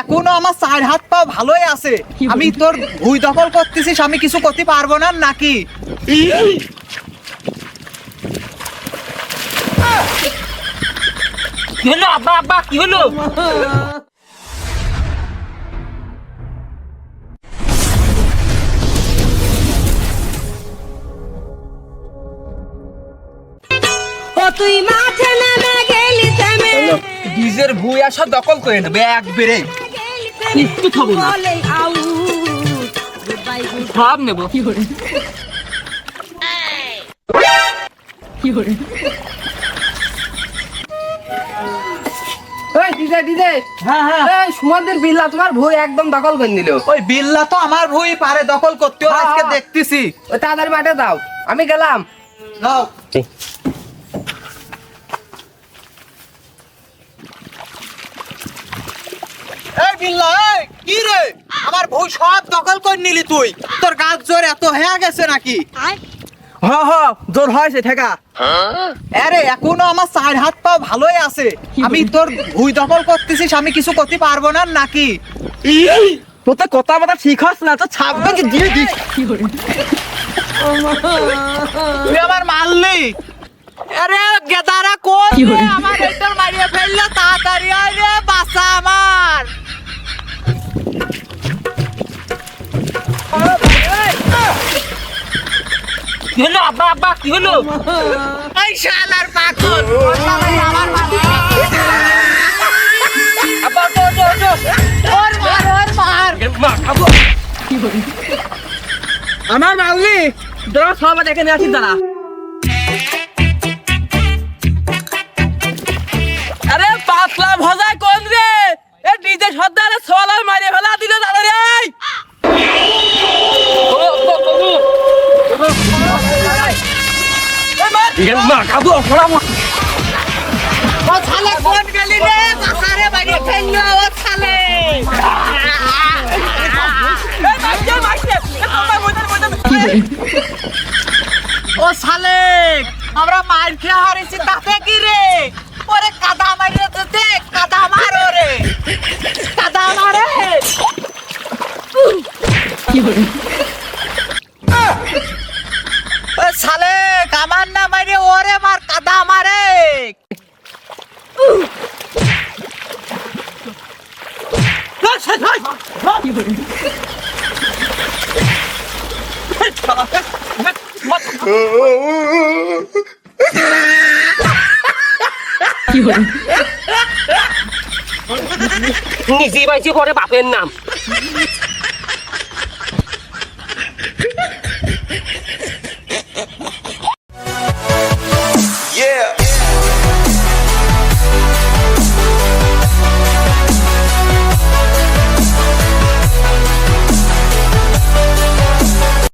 এখনও আমার চার হাত পা ভালোই আছে। আমি তোর ভুই দখল করতেছিস আমি কিছু করতে পারব না নাকি? কি হলো আব্বা আব্বা কি হলো? তুই মাঠে নেমে গেলি থেমে ডিজের ভুই আসা দখল করে নেবে এক বেড়ে একটু খাব না। সব নেব এই ডিজে ডিজে হ্যাঁ হ্যাঁ। বিল্লা তোমার ভুই একদম দখল করে নিল। ওই বিল্লা তো আমার ভুই পারে দখল করতে হ্যাঁ, আজকে হ্যাঁ। দেখতেছি। ওই তাড়াতাড়ি মাঠে দাও আমি গেলাম। নাও। কি রে? আমার ভুই সব দখল করে নিলি তুই। তোর গাছ জোর এত হয়ে গেছে নাকি? হ হ জোর হয়েছে ঠেকা। আরে এখনও আমার চার হাত পা ভালোই আছে। আমি তোর ভুই দখল করতেছিস আমি কিছু করতে পারব না নাকি? তোর তো কথা কথা ঠিক হস না তো ছাপ ভেঙে দিয়ে দিস। তুই আমার মারলি আরে গেদারা কোন? আমার এটা মারিয়ে ফেললে কি হলো আব্বা আব্বা কি হলো? এই শালার পাগল আমার আব্বা ওঠো, ওঠো, ওঠো। ওর মার ওর মার। মা, খাব। আমার মারলি তোরা সব দেখে নিয়ে আসিস দাঁড়া। আরে পাতলা ভজায় কোন রে? মা, খাব, খাব। ও শালা কোন গেলি রে বাসা রে মারিয়ে ফেলল ও মইদান। ও শালে আমরা মার খেয়ে হারিয়েছি তাতে কি রে ওরে কাদা মারিয়ে তো দেখ কাদা মারো রে কাদা মারে ও শালে কামান না মারে ওরে মার কাদা মারে। নিজে পাইছি পরে বাপের নাম।